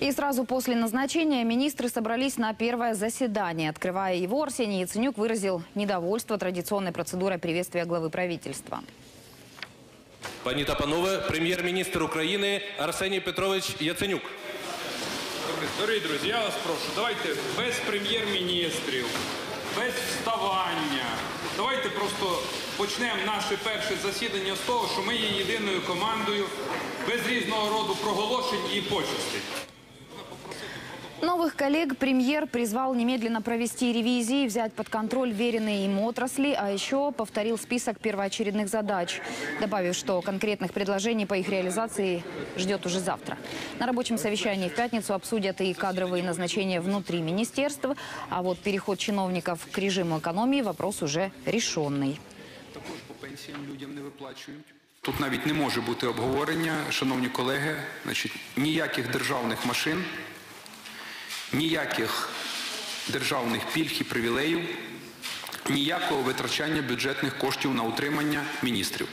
И сразу после назначения министры собрались на первое заседание. Открывая его, Арсений Яценюк выразил недовольство традиционной процедурой приветствия главы правительства. Пані та панове, прем'єр-міністр України Арсеній Петрович Яценюк. Добре, Дорогі друзі, я вас прошу, давайте без прем'єр-міністрів, без вставання. Давайте просто почнемо наше перше засідання з того, що ми є єдиною командою, без різного роду проголошень і почестей. Новых коллег премьер призвал немедленно провести ревизии, взять под контроль веренные им отрасли, а еще повторил список первоочередных задач, добавив, что конкретных предложений по их реализации ждет уже завтра. На рабочем совещании в пятницу обсудят и кадровые назначения внутри министерств, а вот переход чиновников к режиму экономии вопрос уже решенный. також по пенсіям людям не виплачують. Тут навіть не може бути обговорення, шановні колеги, значить, ніяких державних машин, ніяких державних пільг і привілеїв, ніякого витрачання бюджетних коштів на утримання міністрів.